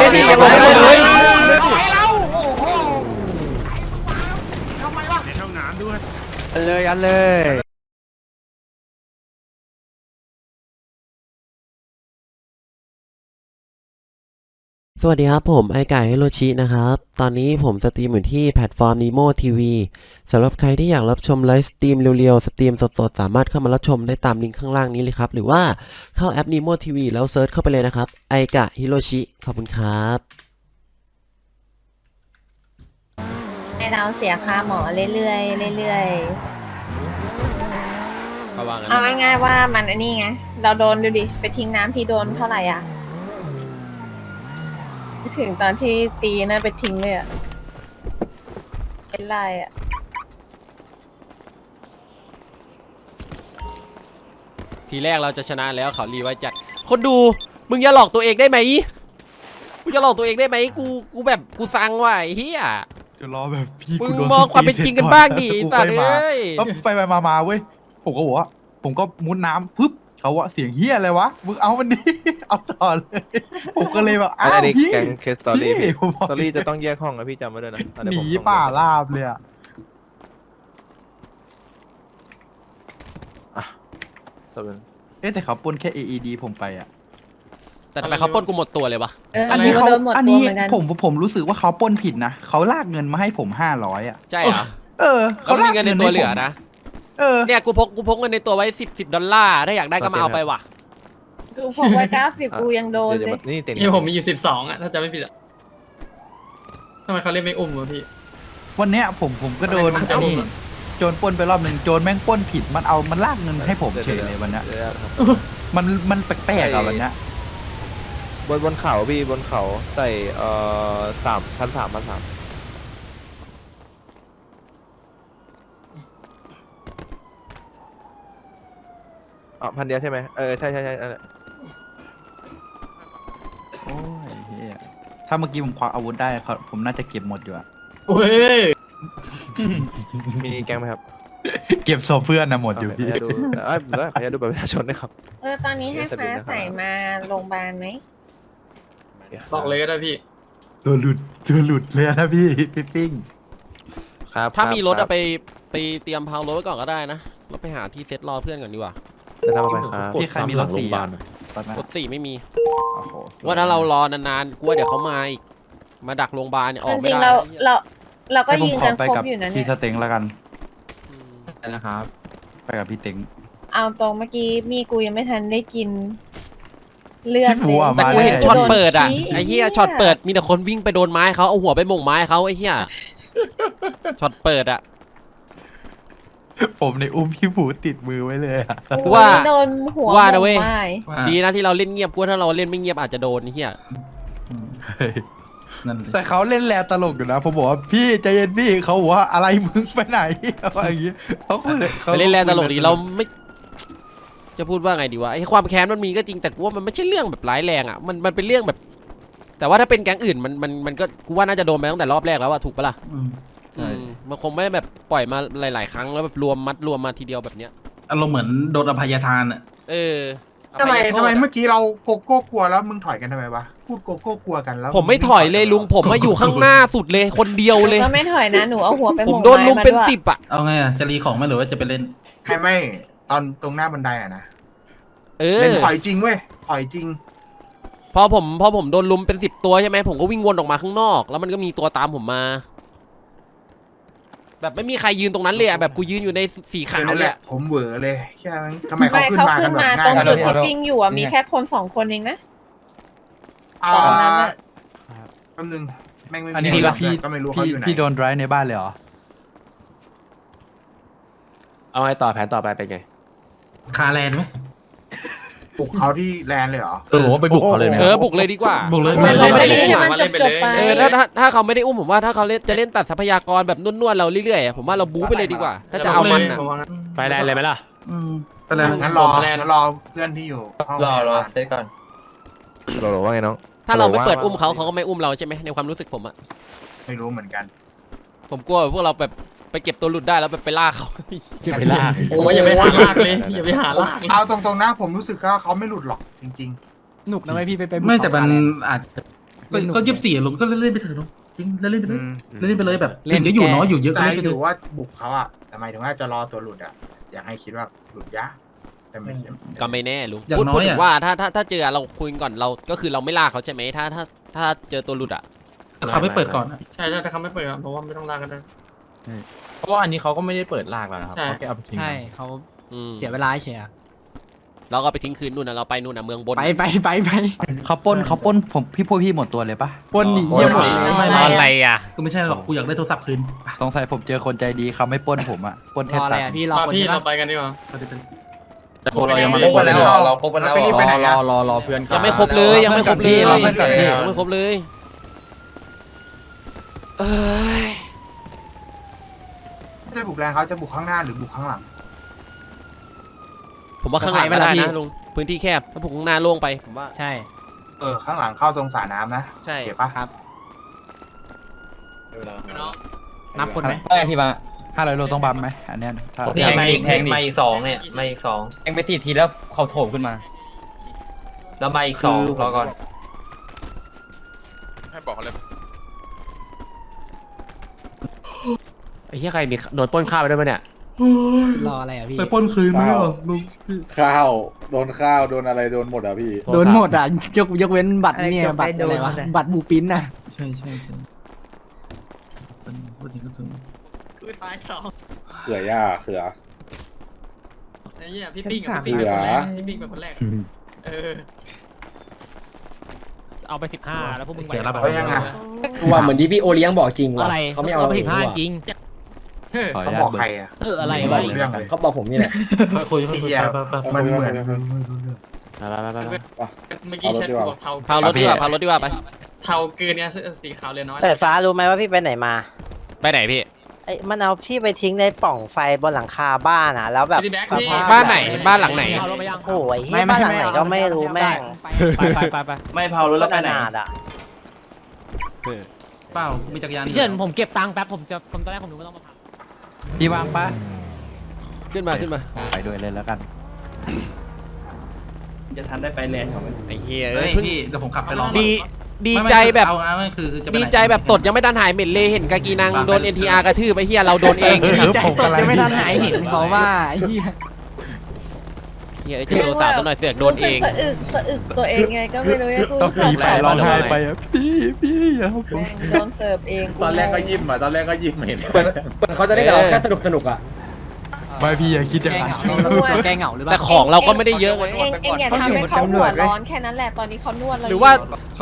ได้ดียังลงไม่ได้เลยในห้องน้ำด้วยอันเลยอันเลย วัสดีครับผมไอไก่ฮิโรชินะครับ ตอนนี้ผมสตรีมอยู่ที่แพลตฟอร์ม Nemo TV สำหรับใครที่อยากรับชมไลฟ์สตรีมเร็วๆ สตรีมสดๆ สามารถเข้ามารับชมได้ตามลิงก์ข้างล่างนี้เลยครับ หรือว่าเข้าแอป Nemo TV แล้วเซิร์ชเข้าไปเลยนะครับไอกะฮิโรชิขอบคุณครับให้เราเสียค่าหมอเรื่อยๆเรื่อยเขาว่างั้นๆเอาง่ายๆว่ามันอันนี้ไงเราโดนดูดิไปทิ้งน้ำที่โดนเท่าไหร่อะ นึกถึงตอนที่ตีนั่นไปทิ้งเลยอะเป็นไรอะทีแรกเราจะชนะแล้วเขารีไว้จัดคนดูมึงอย่าหลอกตัวเองได้ไหมมึงอย่าหลอกตัวเองได้ไหมกูกูแบบกูซังว่ะไอ้เฮียจะรอแบบพี่มึงกูโดนมองความเป็นจริงกันบ้างดิกูสัตว์ค่อยมาเอ้ยแล้วไปไปมามาเว้ยผมก็บอกว่าผมก็มุดน้ำปึ๊บ เขาว่าเสียงเฮียอะไรวะมึงเอามันดิเอาต่อเลยผมก็เลยแบบอ้าอัวนนี้พี่ แกงเคสตอรี่พี่ผมบสตอรี่จะต้องแยกห้องนะพี่จำไว้ด้วยนะอะหเดี๋ยวนีผมส่งป่าไปลาบเลยอะตัวเป็นเอ๊ะแต่เขาปล้นแค่ AED ผมไปอะแต่ทำไมเขาปล้นกูหมดตัวเลยวะเอออันนี้ก็เขาโดนหมดอันตัวนี้เหมือนกันผมผมรู้สึกว่าเขาปล้นผิดนะเขาลากเงินมาให้ผมห้าร้อยอะใช่เหรอเออเขามีเงินในตัวเหลือให้ผมนะ เออ เนี่ยกูพกกูพกเงินในตัวไว้สิบสิบดอลลาร์ถ้าอยากได้ก็มาเอาไปว่ะ กูพกไว้เก้าสิบกูยังโดนเดี๋ยวเลเดี๋ยยวนี่เต็งนี่ผมมีอยู่สิบสองอะถ้าจะไม่ผิดอะทำไมเขาเรียกไม่อุ้มวะพี่วันเนี้ยผมผมก็โดนมันจะไอ้มีนี่โจรปล้นไปรอบหนึ่งโจรแม่งปล้นผิดมันเอามันลากเงินให้ผมเฉยเลยวันเนี้ยดี๋ยวครับมันมันแปลกๆอะวันเนี้ยบนบนเขาพี่บนเขาใส่เอ่อสามพันสามพันสาม อ๋อพันเดียวใช่ไหมเออใช่ใช่ใช่นั่นแหละโอ้ยเฮียถ้าเมื่อกี้ผมควักอาวุธได้เขาผมน่าจะเก็บหมดอยู่อะ โอ้ยมีแกงไหมครับเก็บศพเพื่อนนะหมดอยู่ขอพี่อนุญาตดูเอ้ยขออนุญาตดูบัตรประชาชนด้วยครับ เออตอนนี้ให้ฟ้าใส่มาโรงพยาบาลไหมบอกเลยก็ได้พี่ ตัวหลุดตัวหลุดเลยนะพี่พี่ปิ้ง ครับถ้าครับมีรถคอะบไปไปเตรียมพาวรถไว้ก่อนก็ได้นะเราไปหาที่เซ็ตรอเพื่อนก่อนดีกว่า จะทำอะไรครับพี่ใครมีรถสี่อะตอนนั้นรถสี่ไม่มี โอ้โหว่าถ้าเรารอนานๆกูว่าเดี๋ยวเขามาอีก มาดักโรงพยาบาลเนี่ยอจอกไม่ริงๆได้เราเราเราก็ให้ผมยืนขอกันไปครบกับอยู่นะพี่เนี่ยสเต็งแล้วกัน อืมนะครับ ไปกับพี่เต็ง เอาตรงเมื่อกี้มีกูยังไม่ทันได้กิน เลือดพี่เลยผัวแต่มา กูเห็นแน่ช็อตเปิดอะโชี้ไอ้เหี้ยช็อตเปิดมีแต่คนวิ่งไปโดนไม้เขาเอาหัวไปหม่งไม้เขาไอ้เหี้ยช็อตเปิดอะ ผมในอุ้มพี่ผูติดมือไว้เลยอะโอ้ยว่า โดนหัวว่านะเว้ยหม่งไม้ดีนะที่เราเล่นเงียบกูว่าถ้าเราเล่นไม่เงียบอาจจะโดนไอ้เหี้ยเฮ้ยแต่เขาเล่นแลตลกอยู่นะผมบอกว่าพี่ใจเย็นพี่เขาบอกว่าอะไรมึงไปไหนอะไรอย่างงี้เขาก็เลยขาไปเล่นแรงตลกดีเราไม่ จะพูดว่าไงดีวะไอ้ความแค้นมันมีก็จริงแต่กูว่ามันไม่ใช่เรื่องแบบร้ายแรงอะมันมันเป็นเรื่องแบบ แต่ว่าถ้าเป็นแก๊งอื่นมันมันมันก็กูว่าน่าจะโดนไปตั้งแต่รอบแรกแล้วอะถูกปะล่ะ ใช่ อืมมันคงไม่ได้แบบปล่อยมาหลาย ๆ ครั้งแล้วแบบรวมมัดรวมมาทีเดียวแบบเนี้ย อารมณ์เหมือนโดนอภัยทานอะ เออทำไมอภัยโทษทำไมอะเมื่อกี้เราโกโก้กลัวแล้วมึงถอยกันทำไมวะพูดโกโก้กลัวกันแล้วผมไม่ถอยเลยลุงผมมาอยู่ข้างหน้าสุดเลยคนเดียวเลย ก็ไม่ถอยนะ หนูเอาหัวไปหผมม่งโดนลุมไม้าเป็นด้วยสิบอะ เอาไงอะ จะรีของไหมหรือว่าจะไปเล่น ไม่ไม่ตอนตรงหน้าบันไดอะนะเออเล่นถอยจริงเว้ยถอยจริง พอผมพอผมโดนลุมเป็นสิบตัวใช่ไหมผมก็วิ่งวนออกมาข้างนอก แล้วมันก็มีตัวตามผมมา แบบไม่มีใครยืนตรงนั้นเลยอะแบบกูยืนอยู่ในสีขาวนั่นแหเลยละผมเหวอเลยใช่ไหมทำไมเขาไม่ขึ้นเขามากัขึ้นนแบบมาง่าตรยงกันจุดเลยที่ปิ้งอยู่อะมีแค่คนสองคนเองนะ อ่าตอนนั้นอะ แป๊บนึงแม่งไม่อันมีนี้โทรพี่ศัพท์ก็ไม่รู้เขาพี่อยู่ไหนพี่โดนไดรฟ์ในบ้านเลยเหรอ เอาไงต่อแผนต่อไปเป็นไง คาแลนด์ไหม ปลุกเขาที่แลนด์เลยเหรอ เออผมว่าไปบุกเขาเลยไหมเออบุกเลยดีกว่า บุกเลยไม่ไม่เราเล่นไม่ไม่ได้เล่นให้มันจบจบๆไปเออถ้าถ้าถ้าเขาไม่ได้อุ้มผมว่าถ้าเขาเล่นจะเล่นตัดทรัพยากรแบบนวดๆเราเรื่อยๆอะผมว่าเราบู๊ไปเลยดีกว่า ถ้าจะเอามันอะไปแลนเลยไหมล่ะ อืมไปแล้วงั้นรองั้นรอเพื่อนที่อยู่ห้องรอรอพยาบาลเซตก่อนโหลโหลว่าไงน้อง ถ้าเราไม่เปิดว่าอุ้มเขาเขาก็ไม่อุ้มเราใช่ไหมในความรู้สึกผมอะไม่รู้เหมือนกัน ผมกลัวพวกเราแบบ ไปเก็บตัวหลุดได้แล้วแบบไปล่าเขาไปล่าผมว่าอย่าไปหาลากเลยอย่าไปหาลากเลยเอาตรงๆนะผมรู้สึกว่าเขาไม่หลุดหรอกจริง หนุกนะไหมพี่ไปไปบุกไม่แต่มันเขาอาจจะก็ก็ยี่สิบสี่ลุงก็เล่นๆไปเถอะลุงจริงเล่นๆไปเลยเล่นๆไปเลยแบบเล่นจะอยู่น้อยอยู่เยอะใจก็เล่นไปอเลยยู่ว่าบุกเขาอะแต่หมายถึงว่าจะรอตัวหลุดอะอยากให้คิดว่าหลุดยะแต่ไม่ใช่ก็ไม่แน่ลุงอย่างพูดน้อยพูดถึอะงว่าถ้าถ้าถ้าเจอเราคุยกันก่อนเราก็คือเราไม่ล่าเขาใช่ไหมถ้าถ้าถ้าเจอตัวหลุดอะเขาไม่เปิดก่อนอะใช่ใช่แต่เขาไม่เปิดอะเพราะว่าไม่ต้องลากกันได้ เพราะว่าอันนี้เขาก็ไม่ได้เปิดลากแล้วนะครับใช่ เขาแค่เอาไปทิ้งใช่เขาอืมเสียเวลาเฉยอะเราก็ไปทิ้งคืนนู่นนะเราไปนู่นนะเมืองบน ไปไปไปไปเขาปล้นเขาปล้นผมพี่พวกพี่หมดตัวเลยปะปนหนีเยี่ยหมดเลยไม่รไม่ออะไรอะกูไม่ใช่หรอกกูอยากได้โทรศัพท์คืนสงสัยผมเจอคนใจดีเขาไม่ปล้นผมอะปล้นแทรบออะไรตัดอะพี่รอมาคนพี่ใช่เราปะไปกันดีกว่าแต่พวกเรายังไม่พบกันแล้วเราพบกันแล้วไปรีบไปไหนรอะอรอรอเพื่อนยังไม่ครบเลยยังไม่ครบเลยเราเพื่อนกันพี่ยังไม่ครบเลยเอ้ยถ้า จะบุกแรงเขาจะบุกข้างหน้าหรือบุกข้างหลัง ผมว่าข้างหลังก็ได้นะลุงพื้นที่แคบถ้าผมข้างหน้าโล่งไปผมว่าใช่ เออข้างหลังเข้าตรงสระน้ำนะใช่เก็บปะครับเนาะนับคนไหมได้พี่มาห้าร้อยโลต้องบัมไหมอันเนี้ยถ้าแทงอีกแทงมาอีกสองเนี่ยมาอีกสองแทงไปสี่ทีแล้วเขาโถมขึ้นมา แล้วมาอีกสองรอก่อน ให้บอกเขาเลย ไอ้ที่ใครมีโดนป้นข้าวไปด้วยปะเนี่ย รออะไรอะพี่ ไปปล้นคืนไหมอะลุงข้าว โดนข้าวโดนอะไรโดนหมดอะพี่ โดนหมดอะยกยกเว้นบัตรเนี่ย บัตรอะไรวะ บัตรบูปินน่ะ ใช่ใช่ใช่พูดถึงก็ถึงคือท้ายสองเขือย่าเขือ ไอ้เหี้ยพี่ปิ๊กกับพี่ปิ๊กเป็นคนแรกพี่ปิ๊กเป็นคนแรกเออเอาไปสิบห้าแล้วพวกมึงไปเสียรับเขายังไง ว่าเหมือนที่พี่โอเลี้ยงบอกจริงว่ะอะไรเขาไม่เอาเราไปสิบห้าจริงเฮ้ย ขออเขานุญาบตอกใครอะเอออะไรบวะอกเรื่องเลยเขาบอกผมนี่แหละคุยคุยคุยไปไปไปมันเหมือน ไปไปไปไปเมื่อกี้แชทกูบอกเทาพารถดีกว่าพารถดีกว่าไป เทาเกินเนี่ยสีขาวเลยน้อยแต่ฟ้ารู้ไหมว่าพี่ไปไหนมาไปไหนพี่ ไอ้มันเอาพี่ไปทิ้งในปล่องไฟบนหลังคาบ้านอะ แล้วแบบพี่แบ็คสพี่ภาพบ้านไหนบ้านหลังไหน เอารถมายัง โอ้ยเฮียบ้านหลังไหนก็ไม่รู้แม่งไปไปไปไปไม่เผารถแล้วไปไหนขนาดอะเปล่ามีจักรยานพี่เฉินผมเก็บตังค์แป๊บผมจะผมตอนแรกผมนึกว่าต้องมาพัก พี่วางปะขึ้นมาขึ้นมาไปด้วยเลยแล้วกัน จะทันได้ไปแลนด์ของมันไอ้เหี้ยเฮ้เอ้ยยเพิ่งพี่เดี๋ยวผมขับไปลองดีดีไม่ไม่ใจแบบ เอาเอาไม่คือคือจะไปดีไหนใจแบบตดยังไม่ทันหายเหม็นเลยเห็นกากีนังไปโดน NTR กระทืบไปเฮียเราโดนเองเออใจตดยังไม่ทันหายเห็นเขาว่าไอ้เหี้ย เฮียเอ้ยเจอโดนสาวตัวหน่อยเสือกโดนเองสะอึกสะอึกตัวเองไงก็ไม่รู้ไอ้กูต้องขัปีบไฟร้องไห้ไปอะพี่พี่อย่าผมแม่งโดนเสิร์ฟเองตอนแรกก็ยิ้มอะตอนแรกก็ยิ้มเห็นเขาจะได้กับเราแค่สนุกสนุกอะไม่พี่อย่าคิดอย่างแกนั้นเหงาแกเหงาหรือเปแต่ล่าของเราก็ไม่ได้เยอะเองเองอย่าทำให้เขาหัวร้อนแค่นั้นแหละตอนนี้เขานวดเราหรือว่า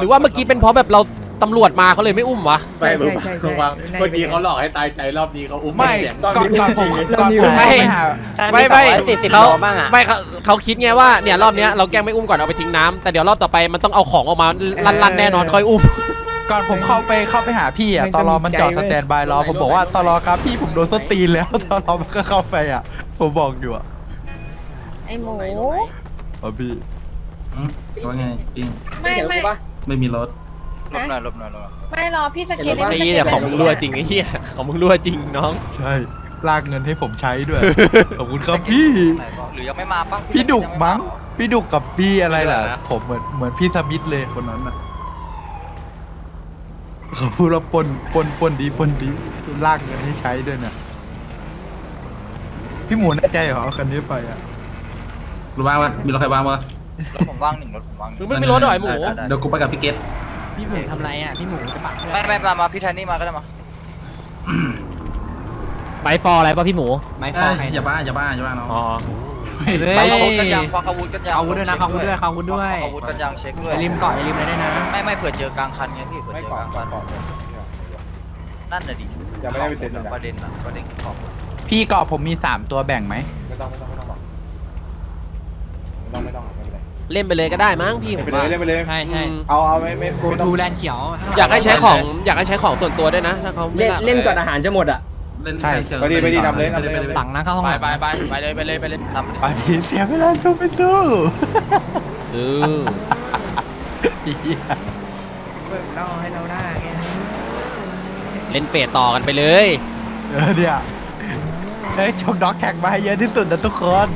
หรือว่าเมื่อกี้เป็นเพราะแบบเรา ตำรวจมาเขาเลยไม่อุ้มวะไปเมื่อวานเมื่อกี้เขาหลอกให้ตายใจรอบนี้เขาอุ้มไม่เสียงก่อนก่อนผมก่อนผมไม่ไปหา ไม่ไม่สี่สิบเขาโลบ้างอะ ไม่เขาเขาคิดไงว่าเนี่ยรอบเนี้ยเราแกล้งไม่อุ้มก่อนเอาไปทิ้งน้ำแต่เดี๋ยวรอบต่อไปมันต้องเอาของออกมาลั่นๆแน่นอนค่อยอุ้ม ก่อนผมเข้าไปเข้าไปหาพี่อะตอนรอมันจอดสแตนบายรอผมบอกว่าตอนรอครับพี่ผมโดนส้นตีนแล้วตอนรอมันก็เข้าไปอะ ผมบอกอยู่อะไอ้หมูอ๋อพี่อืมว่าไงปิงไม่ไม่ ไม่มีรถ ลบหน่อยลบหน่อยลบหน่อยไม่รอพี่สเก็ตไอ้เหี้ยของมึงรั่วจริงไอ้เหี้ยของมึงรั่วจริงน้อง ใช่ลากเงินให้ผมใช้ด้วย ขอบคุณครับพี่หรือยังไม่มาปะพี่ดุกมั้งพี่ดุกกับพี่อะไรล่ะ ผมเหมือนเหมือนพี่สมิธเลยคนนั้นอะเขาพูดว่าปนปนปนดีปนดีลากเงินให้ใช้ด้วยน่ะพี่หมูแน่ใจเหรอเอาคันนี้ไปอะรถว่างปะมีรถใครว่างปะรถผมว่างหนึ่งรถผมว่างหนึ่งมึงไม่มีรถเหรอไอ้หมู เดี๋ยวกูไปกับพี่เกต พี่หมูทำไรอะ พี่หมูจะปักเพื่อนไม่ไม่มามาพี่ไทนี่มาก็ได้มาไปฟอร์อะไรป่ะพี่หมูไม่ฟเอ้อยใครอย่าบ้าอย่าบ้าอย่าบ้าน้องอ๋อเลยควักอาวุธกันยังควักอาวุธกันยังอาวุธด้วยนะอาวุธด้วยอาวุธด้วยควักอาวุธกันยังเช็คด้วยไอ้ริมเกาะไอ้ริมอะไรด้วยนะ ไม่ไม่เผื่อเจอกลางคันไงพี่เผื่อไม่เจอก่อกลางก่อคันนก่อนนั่นน่ะดิยังไม่ได้ไปเซ็นเลยนะประเด็นน่ะประเด็นคือของพี่เกาะผมมีสามตัวแบ่งไหมไม่ต้องไม่ต้องไม่ต้องหรอกไม่ต้องไม่ต้องไม่ เป็นไรเล่นไปเลยก็ได้มั้งพี่ผเล่นมไปเลว่ายเล่นไปเลย ใช่ใช่อืมเอาเอาไม่ไม่โกไม่ต้องทูแลนด์เขียวอยากให้ใช้ของอยากให้ใช้ของส่วนตัวด้วยนะถ้าเขาไม่เล่นละเล่นก่อนอาหารจะหมดอะเล่นใช่เชิงไปดีไปดีนำเลยนำเลยไปหลังนะเข้าห้องไปหลังไปไปไปเลยไปเลยไปเลยนำเลยไปพี่เสียเวลาสู้ไม่สู้ซื้อเหี้ยเราให้เราได้ไงเล่นเฟสต่อกันไปเลย เออเนี่ยเอ้ยชมด็อกแท็กมาให้เยอะที่สุดนะทุกคน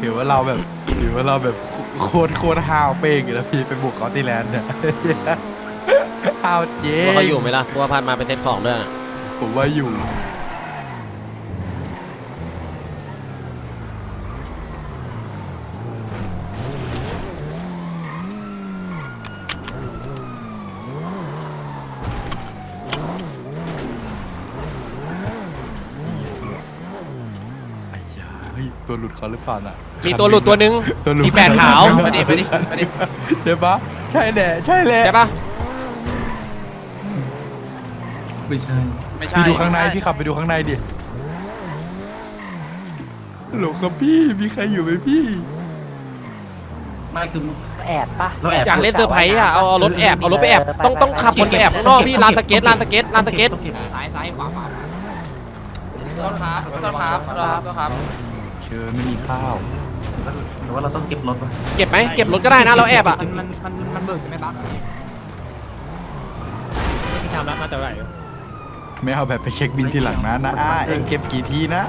ถือว่าเราแบบถือว่าเราแบบโคตรโคตรฮาวเป้งอยู่แล้วพี่ไปบุกเขาที่แลนด์เนี่ยฮาวเจ๊ว่าเขาอยู่ไหมล่ะเพราะว่าพันมาเป็นเซตของด้วยผมว่าอยู่ ไอ้ยาเฮ้ยตัวหลุดเขาหรือเปล่าน่ะ มีตัวหลุดตัวหนึงตัวหลุดมีแปดขาวไปดิไปดิไปดิใช่ปะใช่แหละใช่แหละใช่ปะไม่ใช่พี่ดูข้างในพี่ขับไปดูข้างในดิหลงครับพี่มีใครอยู่ไหมพี่ไม่คือแอบปะเราแอบอยากเล่นเซอร์ไพรส์อะเอาเอารถแอบเอารถไปแอบต้องต้องขับวนไปแอบข้างนอกพี่ลานสเก็ตลานสเก็ตลานสเก็ตซ้ายซ้ายขวาขวาต้นครับต้นครับต้นครับต้นครับเชิญไม่มีข้าว หรือว่าเราต้องเก็บรถวะเก็บไหมเก็บรถก็ได้นะเราแอบอะมันมันมันเบิกจะไม่บั๊กที่ทำแล้วน่าจะไหวไม่เอาแบบไปเช็คบินทีหลังนะนะอ่าเองเก็บกี่ทีนะ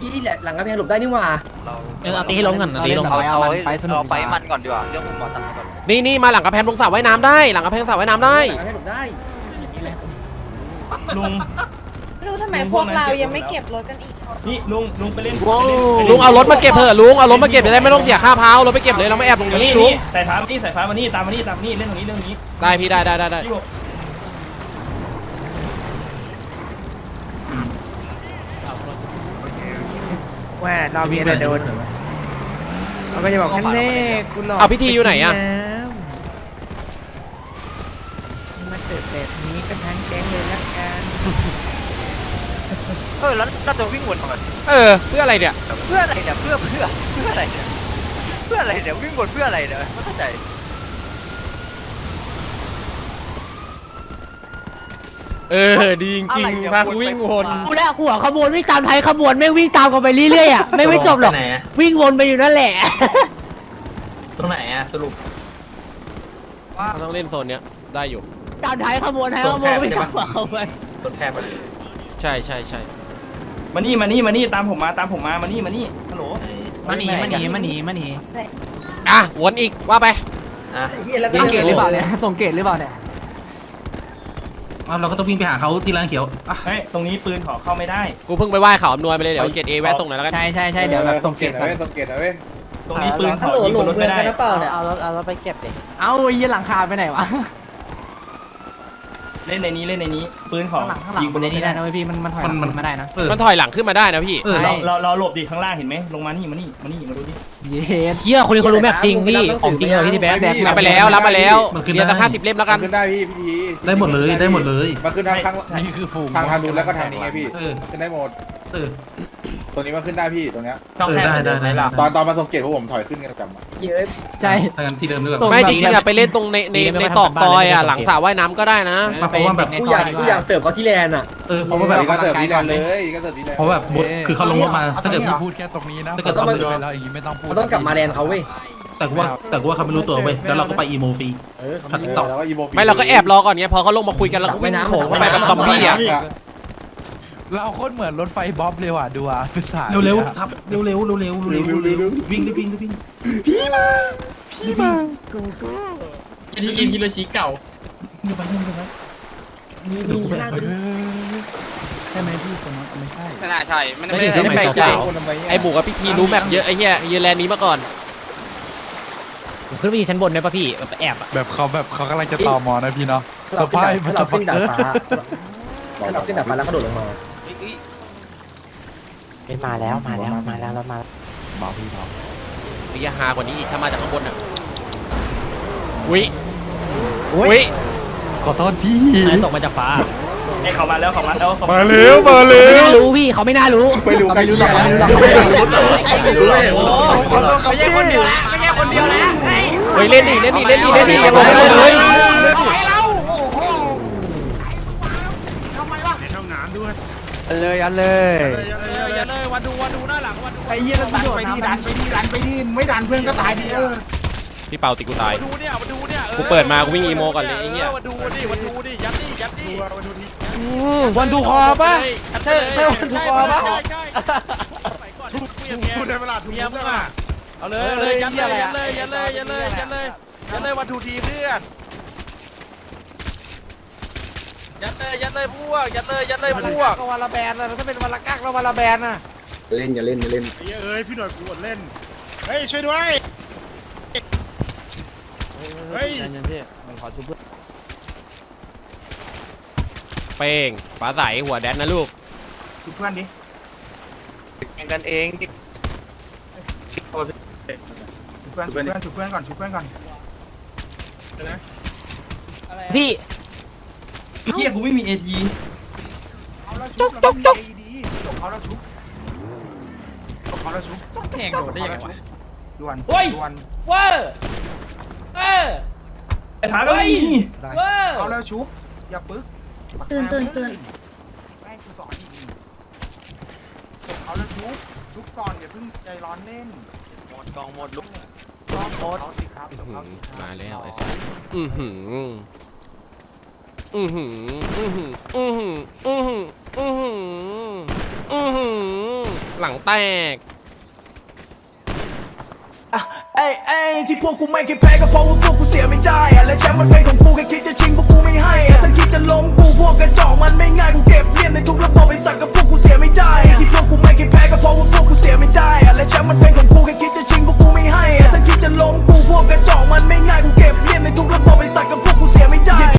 อีแหละหลังกระแพงหลบได้นี่หว่าเออเอาตีให้ล้มก่อนเอาตีให้ล้มก่อนเอาไปสนุกไฟมันก่อนดีกว่าเรื่องผมบอกตัดก่อนนี่นี่มาหลังกระแพงลงสระว่ายน้ำได้ หลังกระแพงสระว่ายน้ำได้หลังกระแพงหลบได้ ลุง ไม่รู้ทำไมพวกเรายังไม่เก็บรถกันอีก นี่ลุงลุงไปเล่นลุงเอารถมาเก็บเถอะลุงเอารถมาเก็บจะได้ไม่ต้องเสียค่าพาวรถไปเก็บเลยเราไม่แอบตรงนี้ลุงสายฟ้ามานี่สายฟ้ามานี่ตามมานี่ตามมานี่เล่นตรงนี้เรื่องนี้ได้พี่ได้ได้ได้ได้พี่บอกว่าเรามีอะไรโดนเราก็จะบอกแค่เน่คุณหลอกเอาพิธีอยู่ไหนอะมาเสิร์ฟแบบนี้ก็ทั้งแก๊งเลยละกันเออแล้วเราจะวิ่งวนทำไมเออ เพื่ออะไรเนี่ย เพื่ออะไรเนี่ยเพื่อเพื่อเพื่ออะไรเนี่ยเพื่ออะไรเนี่ยวิ่งวนเพื่ออะไรเนี่ยไม่เข้าใจเออ ดีจริงๆพากูวิ่งวนกูแล้วหัวขบวนวิ่งตามไทยขบวนไม่วิ่งตามกันไปเรื่อยๆอะไม่ไม่จบหรอกไหนอะวิ่งวนไปอยู่นั่นแหละ ตรงไหนอะสรุปเราต้องเล่นโซนเนี้ยได้อยู่ตามไทยขบวนไทยขบวนวิ่งตามหัวขบวนต้นแทบไปเลยใช่ใช่ใช่มานี่มานี่มานี่ตามผมมาตามผมมามานี่มานี่ฮัลโหลมาหนีมาหนีมาหนีมาหนีอะวนอีกว่าไปอะสังเกตหรือเปล่าเนี่ยส่งเกตหรือเปล่าเนี่ยเอาเราก็ต้องวิ่งไปหาเขาที่ร้านเขียวอะเฮ้ยตรงนี้ปืนขอเข้าไม่ได้ กูเพิ่งไปไหว้เขาอำนวยไปเลยเดี๋ยวเกตเอแวะส่งหน่อยแล้วกัน ใช่ใช่ใช่เดี๋ยวแบบส่งเกตนะเว้ยส่งเกตนะเว้ยตรงนี้ปืนขอยิงบนรถไม่ได้เอารถเอารถไปเก็บดิเอาไอ้ยี่หลังคาไปไหนวะ เล่นในนี้เล่นในนี้ปืนขอข้างหลังข้างหลังยิงบนรถไม่ได้พี่มันมันถอยมันมันไม่ได้นะ เออมันถอยหลังขึ้นมาได้นะพี่ เออเราเราเราเราหลบดิข้างล่างเห็นไหมลงมานี่มานี่มานี่มาดูดิเฮียคนนี้เขารู้แบบจริงพี่ของจริงเลยพี่ที่แบ๊กแบ๊ก รับไปแล้วรับมาแล้วเรียนสักห้าสิบเล่มแล้วกัน ขึ้นได้พี่พี่ทีได้หมดเลยได้หมดเลย มาขึ้นทางทางนี่คือฝูงทางทางนู้นแล้วก็ทางนี้ไงพี่เออ ขึ้นได้หมด เออตัวนี้มาขึ้นได้พี่ตรงเนี้ยช่องแคบเออได้ได้ไหนล่ะตอนตอนมาส่งเกตพวกผมถอยขึ้นกันกลับมาใช่ ถ้างั้นที่เดิมดีกว่าไม่จริงๆอะไปเล่นตรงในในในตอกซอยอะหลังสระว่ายน้ำก็ได้นะเพราะว่าแบบกูอยากกูอยากเสิร์ฟเขาที่แลนด์อะ เออเพราะว่าแบบนี่ก็เสิร์ฟนี่แลนด์เลยก็เสิร์ฟนี่แลนด์เพราะแบบบดคือเขาลงรถมาถ้าเกิดพี่พูดแค่ตรงนี้นะถ้าเกิดผมต้องดูไปแล้วอย่างนี้ไม่ต้องพูดต้องกลับมาแลนด์เขาเว้ย แต่กูว่าแต่กูว่าเขาไม่รู้ตัวเว้ยแล้วเราก็ไปอีโมฟรี เออขัดติ๊กต็อกแล้วก็อีโมไม่เราก็แอบรอก่อนเงี้ยพอเขาลงมาคุยกันเราก็วิ่งโถงเข้าไปแบบซอมบี้อะ เราโคตรเหมือนรถไฟบ๊อบเลยว่ะดูอะเป็นสายเร็วๆครับเร็วๆเร็วๆเร็วๆเร็วๆเร็วๆวิ่งดิวิ่งดิวิ่งอันนี้ยิงฮิโรชิเก่าเร็วไปเร็วไปดูแบบเออใช่ไหมพี่คนนั้นไม่ใช่ไม่น่าใช่ไม่ไม่ได้ไม่แปลกใจไอ้บุกกับพี่ทีรู้แมปเยอะไอ้เหี้ยยืนแลนด์นี้มาก่อนขึ้นไปอยู่ชั้นบนได้ป่ะพี่แบบแอบอะแบบเขาแบบเขากำลังจะต่อมอนะพี่เนาะสปายมันจะฟักเกอร์เราขึ้นดาดฟ้าแล้วก็โดดลงมา ไม่มาแล้วมาแล้วมาแล้วเรามาเบาพี่เบาไอ้เหี้ยฮากว่านี้อีกถ้ามาจากข้างบนอะอุ้ยอุ้ยขอโทษพี่ตกมาจากฟ้าไอ้เขามาแล้วเขามาแล้วเขามาเร็วมาเร็ไม่น่าวรู้พี่เขาไม่น่ารู้ไม่รู้ใครรู้หรอกไม่รู้หรอกไม่รู้หรอกไม่ใช่คนเดียวแล้วไม่ใช่คนเดียวแล้วเฮ้ยเล่นดิเล่นดิเล่นดิเล่นดิยังลงไม่ลงเลย เลยอันเลยไอ้เหี้ยดันไปดิดันไปดิดันไปดิไม่ดันเพื่อนก็ตายดิเออพี่เปาติกูตาย ดูเนี่ยมาดูเนี่ยกูเปิดมากูวิ่งอีโมก่อนเลยไอ้เหี้ยมาดูดิมาดูดิยัดดิยัดดิวันทูคอปะใช่ใช่วันทูคอปะใช่ใช่ทุบเมียในเวลาทุบเมียมึงอะเอาเลยเอาเลยยัดเลยยัดเลยยัดเลยยัดเลยยัดเลยยัดเลยวันทูทีเพื่อน ยัดเลยยัดเลยพวกยัดเลยยัดเลยพวก ก็วันละแบนนะถ้าเป็นวันละกักแล้ววันละแบนนะเล่นอย่าเล่นอย่าเล่นเอ้ยพี่หน่อยกูอดเล่น เฮ้ยช่วยด้วย เฮ้ยเป้งฟ้าใสหัวแดนนะลูก ชุบเพื่อนดิแข่งกันเองชุบเพื่อนชุบเพื่อนชุบเพื่อนก่อนชุบเพื่อนก่อนพี่ เฮียกูไม่มีเอทีจุ๊กจุ๊กจุ๊กจบเขาแล้วชุบจบเขาแล้วชุบแข่งโดดได้ยังไงวะด่วนเฮ้ยด่วนเวอร์เออแต่ถามก็ไม่มีเวอร์เขาแล้วชุบอย่าปึ๊กตื่นตื่นตื่นแม่งกูสอนอีกจบเขาแล้วชุบชุบก่อนอย่าเพิ่งใจร้อนเล่นหมดกองหมดลุกจบเขาสิครับจบเขาสิครับมาแล้วไอ้สัสอือหือ อือหืออือหืออือหืออือหืออือหืออือหือหลังแตก อ่เอ้ยเอ้ที่พวกกูไม่เคยแพ้ก็เพราะว่าพวกกูเสียไม่ได้อะและแชมป์มันเป็นของกูแค่คิดจะชิงพวกกูไม่ให้ถ้าคิดจะล้มกูพวกกระจอกมันไม่ง่ายกูเก็บเลี่ยนในทุกระบบไปสัตว์กับพวกกูเสียไม่ได้อะที่พวกกูไม่เคยแพ้ก็เพราะว่าพวกกูเสียไม่ได้อะและแชมป์มันเป็นของกูแค่คิดจะชิงพวกกูไม่ให้ถ้าคิดจะล้มกูพวกกระจอกมันไม่ง่ายกูเก็บเลี่ยนในทุกระบบไปสัตว์กับพวกกูเสียไม่ได้